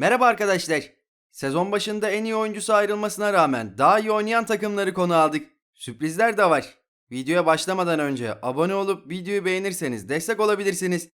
Merhaba arkadaşlar. Sezon başında en iyi oyuncusu ayrılmasına rağmen daha iyi oynayan takımları konu aldık. Sürprizler de var. Videoya başlamadan önce abone olup videoyu beğenirseniz destek olabilirsiniz.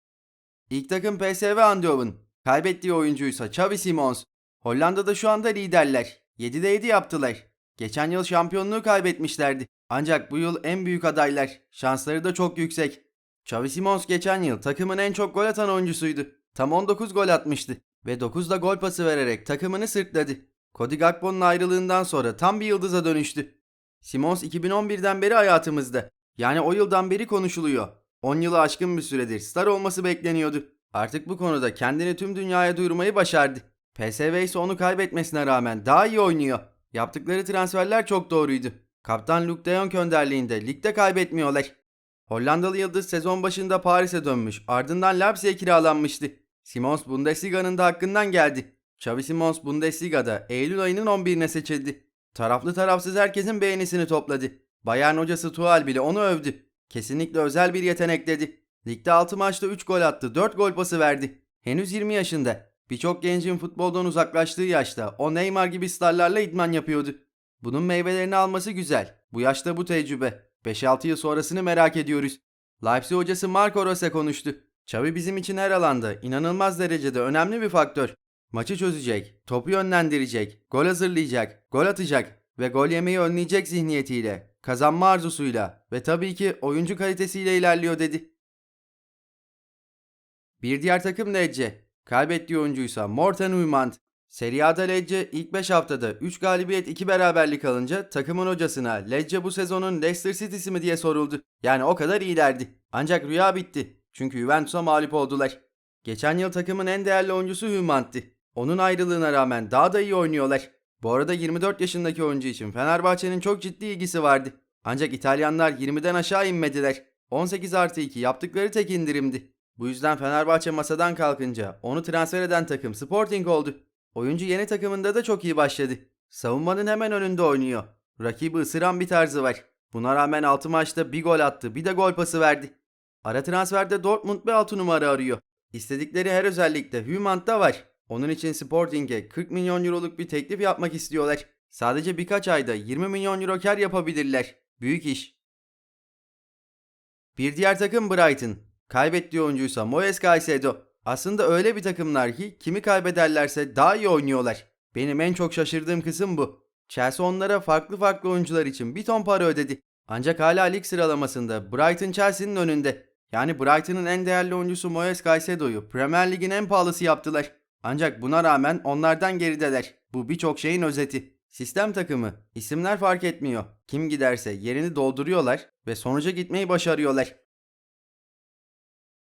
İlk takım PSV Eindhoven. Kaybettiği oyuncuysa Xavi Simons. Hollanda'da şu anda liderler. 7'de 7 yaptılar. Geçen yıl şampiyonluğu kaybetmişlerdi. Ancak bu yıl en büyük adaylar. Şansları da çok yüksek. Xavi Simons geçen yıl takımın en çok gol atan oyuncusuydu. Tam 19 gol atmıştı ve 9 da gol pası vererek takımını sırtladı. Cody Gakpo'nun ayrılığından sonra tam bir yıldıza dönüştü. Simons 2011'den beri hayatımızda. Yani o yıldan beri konuşuluyor. 10 yılı aşkın bir süredir star olması bekleniyordu. Artık bu konuda kendini tüm dünyaya duyurmayı başardı. PSV ise onu kaybetmesine rağmen daha iyi oynuyor. Yaptıkları transferler çok doğruydu. Kaptan Luke de Jong önderliğinde ligde kaybetmiyorlar. Hollandalı yıldız sezon başında Paris'e dönmüş ardından Leipzig'e kiralanmıştı. Simons Bundesliga'nın da hakkından geldi. Xavi Simons Bundesliga'da Eylül ayının 11'ine seçildi. Taraflı tarafsız herkesin beğenisini topladı. Bayern hocası Tuchel bile onu övdü. Kesinlikle özel bir yetenek dedi. Ligde 6 maçta 3 gol attı, 4 gol pası verdi. Henüz 20 yaşında. Birçok gencin futboldan uzaklaştığı yaşta o Neymar gibi starlarla idman yapıyordu. Bunun meyvelerini alması güzel. Bu yaşta bu tecrübe. 5-6 yıl sonrasını merak ediyoruz. Leipzig hocası Marco Rose konuştu. Xavi bizim için her alanda inanılmaz derecede önemli bir faktör. Maçı çözecek, topu yönlendirecek, gol hazırlayacak, gol atacak ve gol yemeyi önleyecek zihniyetiyle, kazanma arzusuyla ve tabii ki oyuncu kalitesiyle ilerliyor dedi. Bir diğer takım Lecce. Kaybettiği oyuncuysa Morten Uymand. Serie A'da Lecce ilk 5 haftada 3 galibiyet 2 beraberlik alınca takımın hocasına Lecce bu sezonun Leicester City'si mi diye soruldu. Yani o kadar iyilerdi. Ancak rüya bitti. Çünkü Juventus'a mağlup oldular. Geçen yıl takımın en değerli oyuncusu Hümant'ti. Onun ayrılığına rağmen daha da iyi oynuyorlar. Bu arada 24 yaşındaki oyuncu için Fenerbahçe'nin çok ciddi ilgisi vardı. Ancak İtalyanlar 20'den aşağı inmediler. 18 artı 2 yaptıkları tek indirimdi. Bu yüzden Fenerbahçe masadan kalkınca onu transfer eden takım Sporting oldu. Oyuncu yeni takımında da çok iyi başladı. Savunmanın hemen önünde oynuyor. Rakibi ısıran bir tarzı var. Buna rağmen 6 maçta bir gol attı bir de gol pası verdi. Ara transferde Dortmund bir 6 numara arıyor. İstedikleri her özellikle Hümant'ta var. Onun için Sporting'e 40 milyon euroluk bir teklif yapmak istiyorlar. Sadece birkaç ayda 20 milyon euro kar yapabilirler. Büyük iş. Bir diğer takım Brighton. Kaybettiği oyuncuysa Moyes Caicedo. Aslında öyle bir takımlar ki kimi kaybederlerse daha iyi oynuyorlar. Benim en çok şaşırdığım kısım bu. Chelsea onlara farklı farklı oyuncular için bir ton para ödedi. Ancak hala lig sıralamasında Brighton Chelsea'nin önünde. Yani Brighton'ın en değerli oyuncusu Moyes Caicedo'yu Premier Lig'in en pahalısı yaptılar. Ancak buna rağmen onlardan gerideler. Bu birçok şeyin özeti. Sistem takımı. İsimler fark etmiyor. Kim giderse yerini dolduruyorlar ve sonuca gitmeyi başarıyorlar.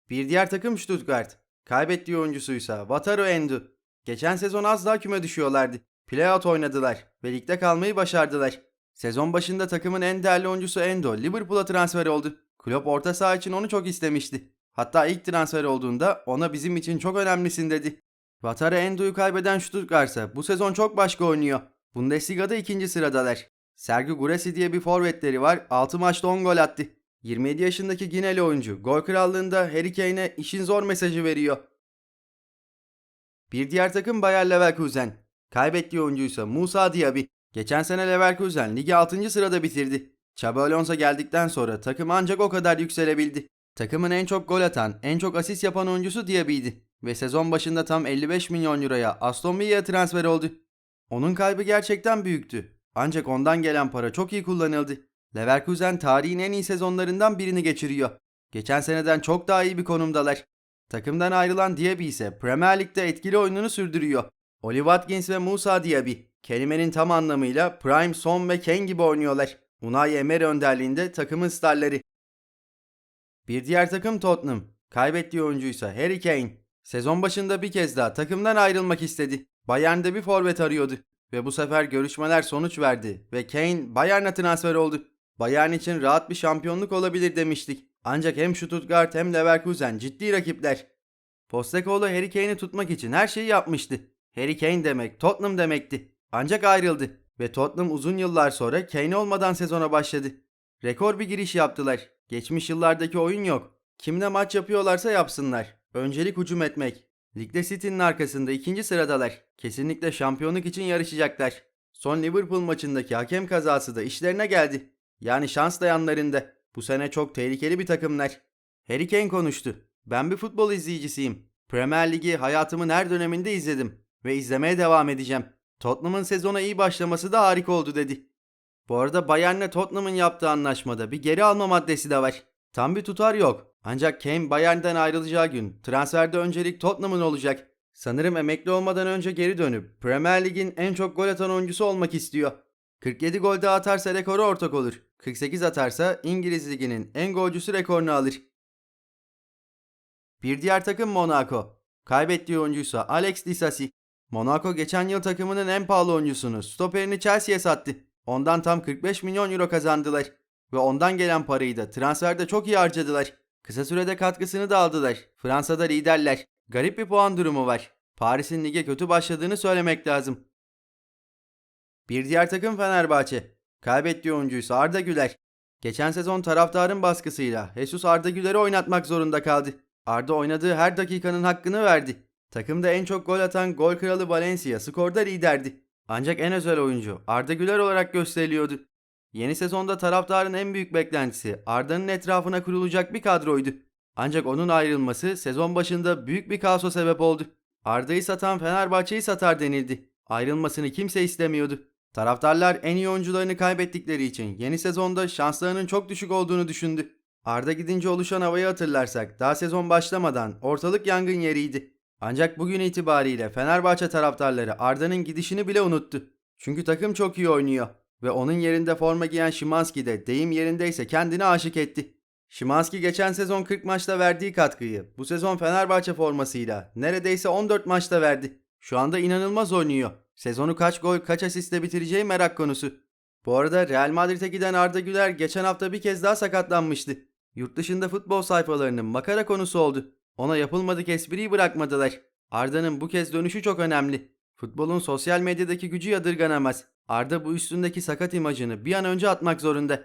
Bir diğer takım Stuttgart. Kaybettiği oyuncusuysa Wataru Endo. Geçen sezon az daha küme düşüyorlardı. Playout oynadılar ve ligde kalmayı başardılar. Sezon başında takımın en değerli oyuncusu Endo Liverpool'a transfer oldu. Klopp orta saha için onu çok istemişti. Hatta ilk transfer olduğunda ona bizim için çok önemlisin dedi. Wataru Endo'yu kaybeden Stuttgart ise bu sezon çok başka oynuyor. Bundesliga'da ikinci sıradalar. Sergio Guresi diye bir forvetleri var. 6 maçta 10 gol attı. 27 yaşındaki Gineli oyuncu gol krallığında Harry Kane'e işin zor mesajı veriyor. Bir diğer takım Bayer Leverkusen. Kaybettiği oyuncuysa Musa Diaby. Geçen sene Leverkusen ligi 6. sırada bitirdi. Xabi Alonso geldikten sonra takım ancak o kadar yükselebildi. Takımın en çok gol atan, en çok asist yapan oyuncusu Diaby'di. Ve sezon başında tam 55 milyon euroya Aston Villa'ya transfer oldu. Onun kaybı gerçekten büyüktü. Ancak ondan gelen para çok iyi kullanıldı. Leverkusen tarihin en iyi sezonlarından birini geçiriyor. Geçen seneden çok daha iyi bir konumdalar. Takımdan ayrılan Diaby ise Premier Lig'de etkili oyununu sürdürüyor. Oli Watkins ve Musa Diaby kelimenin tam anlamıyla Prime, Son ve Kane gibi oynuyorlar. Unai Emery önderliğinde takımın starları. Bir diğer takım Tottenham. Kaybettiği oyuncuysa Harry Kane. Sezon başında bir kez daha takımdan ayrılmak istedi. Bayern'de bir forvet arıyordu. Ve bu sefer görüşmeler sonuç verdi ve Kane Bayern'e transfer oldu. Bayern için rahat bir şampiyonluk olabilir demiştik. Ancak hem Stuttgart hem Leverkusen ciddi rakipler. Postecoglou Harry Kane'i tutmak için her şeyi yapmıştı. Harry Kane demek Tottenham demekti. Ancak ayrıldı ve Tottenham uzun yıllar sonra Kane olmadan sezona başladı. Rekor bir giriş yaptılar. Geçmiş yıllardaki oyun yok. Kimle maç yapıyorlarsa yapsınlar. Öncelik hücum etmek. Ligde City'nin arkasında ikinci sıradalar. Kesinlikle şampiyonluk için yarışacaklar. Son Liverpool maçındaki hakem kazası da işlerine geldi. Yani şans da yanlarında. Bu sene çok tehlikeli bir takımlar. Harry Kane konuştu. Ben bir futbol izleyicisiyim. Premier Ligi hayatımın her döneminde izledim. Ve izlemeye devam edeceğim. Tottenham'ın sezona iyi başlaması da harika oldu dedi. Bu arada Bayern'le Tottenham'ın yaptığı anlaşmada bir geri alma maddesi de var. Tam bir tutar yok. Ancak Kane Bayern'den ayrılacağı gün transferde öncelik Tottenham'ın olacak. Sanırım emekli olmadan önce geri dönüp Premier Lig'in en çok gol atan oyuncusu olmak istiyor. 47 gol daha atarsa rekoru ortak olur. 48 atarsa İngiliz Ligi'nin en golcüsü rekorunu alır. Bir diğer takım Monaco. Kaybettiği oyuncuysa Alex Disasi. Monaco geçen yıl takımının en pahalı oyuncusunu, stoperini Chelsea'ye sattı. Ondan tam 45 milyon euro kazandılar. Ve ondan gelen parayı da transferde çok iyi harcadılar. Kısa sürede katkısını da aldılar. Fransa'da liderler. Garip bir puan durumu var. Paris'in lige kötü başladığını söylemek lazım. Bir diğer takım Fenerbahçe. Kaybettiği oyuncuysa Arda Güler. Geçen sezon taraftarın baskısıyla Jesus Arda Güler'i oynatmak zorunda kaldı. Arda oynadığı her dakikanın hakkını verdi. Takımda en çok gol atan gol kralı Valencia skorda liderdi. Ancak en özel oyuncu Arda Güler olarak gösteriliyordu. Yeni sezonda taraftarın en büyük beklentisi Arda'nın etrafına kurulacak bir kadroydu. Ancak onun ayrılması sezon başında büyük bir kaosa sebep oldu. Arda'yı satan Fenerbahçe'yi satar denildi. Ayrılmasını kimse istemiyordu. Taraftarlar en iyi oyuncularını kaybettikleri için yeni sezonda şanslarının çok düşük olduğunu düşündü. Arda gidince oluşan havayı hatırlarsak daha sezon başlamadan ortalık yangın yeriydi. Ancak bugün itibariyle Fenerbahçe taraftarları Arda'nın gidişini bile unuttu. Çünkü takım çok iyi oynuyor ve onun yerinde forma giyen Şimanski de deyim yerindeyse kendini aşık etti. Şimanski geçen sezon 40 maçta verdiği katkıyı bu sezon Fenerbahçe formasıyla neredeyse 14 maçta verdi. Şu anda inanılmaz oynuyor. Sezonu kaç gol kaç asistle bitireceği merak konusu. Bu arada Real Madrid'e giden Arda Güler geçen hafta bir kez daha sakatlanmıştı. Yurt dışında futbol sayfalarının makara konusu oldu. Ona yapılmadık espriyi bırakmadılar. Arda'nın bu kez dönüşü çok önemli. Futbolun sosyal medyadaki gücü yadırganamaz. Arda bu üstündeki sakat imajını bir an önce atmak zorunda.